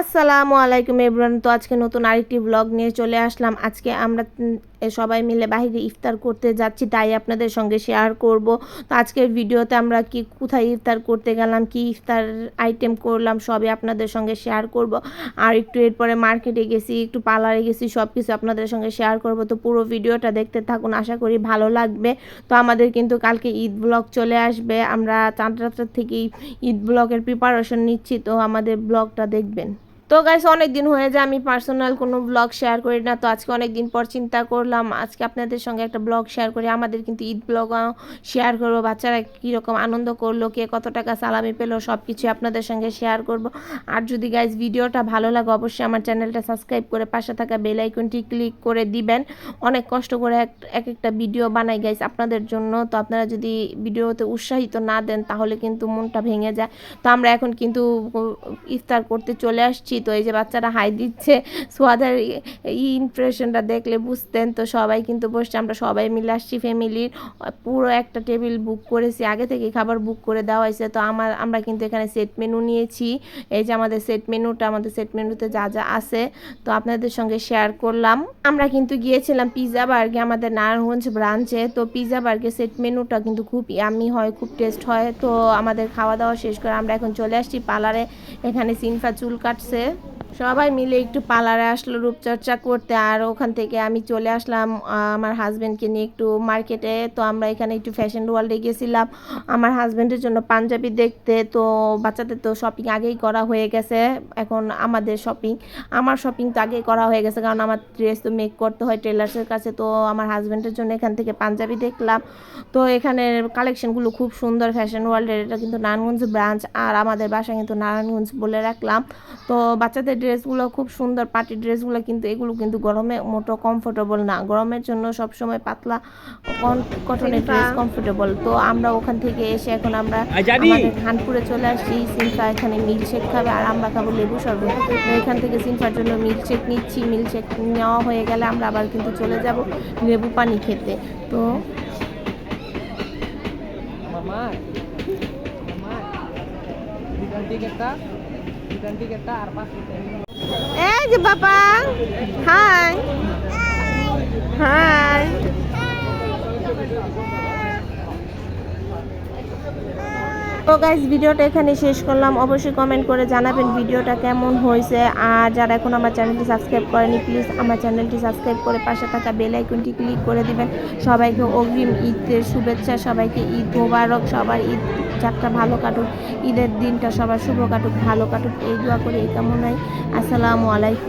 আসসালামু আলাইকুম এভরান তো আজকে নতুন আরেকটি ব্লগ নিয়ে চলে আসলাম। আজকে আমরা সবাই মিলে বাইরে ইফতার করতে যাচ্ছি, তাই আপনাদের সঙ্গে শেয়ার করব। তো আজকের ভিডিওতে আমরা কি, কোথায় ইফতার করতে গেলাম, কি ইফতার আইটেম করলাম, সবই আপনাদের সঙ্গে শেয়ার করব। আর একটু এরপরে মার্কেটে গেছি, একটু পার্লারে গেছি সব কিছু আপনাদের সঙ্গে শেয়ার করব। তো পুরো ভিডিওটা দেখতে থাকুন, আশা করি ভালো লাগবে। তো আমাদের কিন্তু কালকে ঈদ ব্লগ চলে আসবে। আমরা চাঁদ রাত্রের থেকেই ঈদ ব্লগের প্রিপারেশন নিচ্ছি, তো আমাদের ব্লগটা দেখবেন। তো গাইস অনেক দিন হয়ে যায়, আমি পার্সোনাল কোনো ব্লগ শেয়ার করি না, তো আজকে অনেক দিন পর চিন্তা করলাম, আজকে আপনাদের সঙ্গে একটা ব্লগ শেয়ার করি, আমাদের কিন্তু ঈদ ব্লগ শেয়ার করব, বাচ্চারা কীরকম আনন্দ করল, কে কত টাকা সালামি পেল সব কিছু আপনাদের সঙ্গে শেয়ার করব। আর যদি গাইস ভিডিওটা ভালো লাগে, অবশ্যই আমার চ্যানেলটা সাবস্ক্রাইব করে পাশে থাকা বেল আইকনটি ক্লিক করে দিবেন। অনেক কষ্ট করে এক এক একটা ভিডিও বানাই গাইস আপনাদের জন্য, তো আপনারা যদি ভিডিওতে উৎসাহিত না দেন, তাহলে কিন্তু মনটা ভেঙে যায়। তো আমরা এখন কিন্তু ইফতার করতে চলে আসছি তো এই যে বাচ্চারা হাই দিচ্ছে সোয়াদার ই ইমপ্রেশনটা দেখলে বুঝতেন তো সবাই কিন্তু বসছে। আমরা সবাই মিলে আসছি ফ্যামিলির পুরো একটা টেবিল বুক করেছি। আগে থেকে খাবার বুক করে দেওয়া হয়েছে। তো আমার, আমরা কিন্তু এখানে সেট মেনু নিয়েছি। এই যে আমাদের সেট মেনুটা আমাদের সেট মেনুতে যা যা আছে, তো আপনাদের সঙ্গে শেয়ার করলাম। আমরা কিন্তু গিয়েছিলাম পিৎজা বার্গে আমাদের নারায়ণগঞ্জ ব্রাঞ্চে তো পিৎজা বার্গে সেট মেনুটা কিন্তু খুব ইয়ামি হয়, খুব টেস্ট হয়। তো আমাদের খাওয়া দাওয়া শেষ করে আমরা এখন চলে আসছি। পার্লারে এখানে সিনফা চুল কাটছে। সবাই মিলে একটু পার্লারে আসলো, রূপচর্চা করতে। আর ওখান থেকে আমি চলে আসলাম আমার হাজব্যান্ডকে নিয়ে একটু মার্কেটে তো আমরা এখানে একটু ফ্যাশন ওয়ার্ল্ডে গেছিলাম। আমার হাজব্যান্ডের জন্য পাঞ্জাবি দেখতে। তো বাচ্চাদের তো শপিং আগেই করা হয়ে গেছে। এখন আমাদের শপিং আমার শপিং তো আগেই করা হয়ে গেছে। কারণ আমার ড্রেস তো মেক করতে হয় টেলার্সের কাছে। তো আমার হাজব্যান্ডের জন্য এখান থেকে পাঞ্জাবি দেখলাম। তো এখানের কালেকশনগুলো খুব সুন্দর ফ্যাশন ওয়ার্ল্ডের এটা কিন্তু নারায়ণগঞ্জ ব্রাঞ্চ আর আমাদের বাসা কিন্তু নারায়ণগঞ্জ বলে রাখলাম। তো বাচ্চাদের ড্রেসগুলো খুব সুন্দর পার্টি ড্রেসগুলো কিন্তু এগুলো কিন্তু গরমে মোটো কমফোর্টেবল না। গরমের জন্য সবসময় পাতলা কটনের ড্রেস কমফোর্টেবল তো আমরা ওখান থেকে এসে এখন আমরা আমাদের খানপুরে চলে আসছি। সিনফা এখানে মিল্কশেক খাবে আর আমরা খাব লেবু শরবত। তো এখান থেকে সিনফার জন্য মিল্কশেক নিচ্ছি। মিল্কশেক নেওয়া হয়ে গেলে আমরা আবার কিন্তু চলে যাব লেবু পানি খেতে। তো মামা মামা ganti. Eh, jebapang Hai. তো গাইজ ভিডিওটা এখানে শেষ করলাম। অবশ্যই কমেন্ট করে জানাবেন ভিডিওটা কেমন হয়েছে। আর যারা এখন আমার চ্যানেলটি সাবস্ক্রাইব করেনি প্লিজ আমার চ্যানেলটি সাবস্ক্রাইব করে পাশে থাকা বেল আইকনটি ক্লিক করে দিবেন। সবাইকে অগ্রিম ঈদের শুভেচ্ছা, সবাইকে ঈদ মোবারক, সবার ঈদ যাত্রা ভালো কাটুক, ঈদের দিনটা সবার শুভ কাটুক, ভালো কাটুক। এই দোয়া করে, এই কামনায়। আসসালামু আলাইকুম।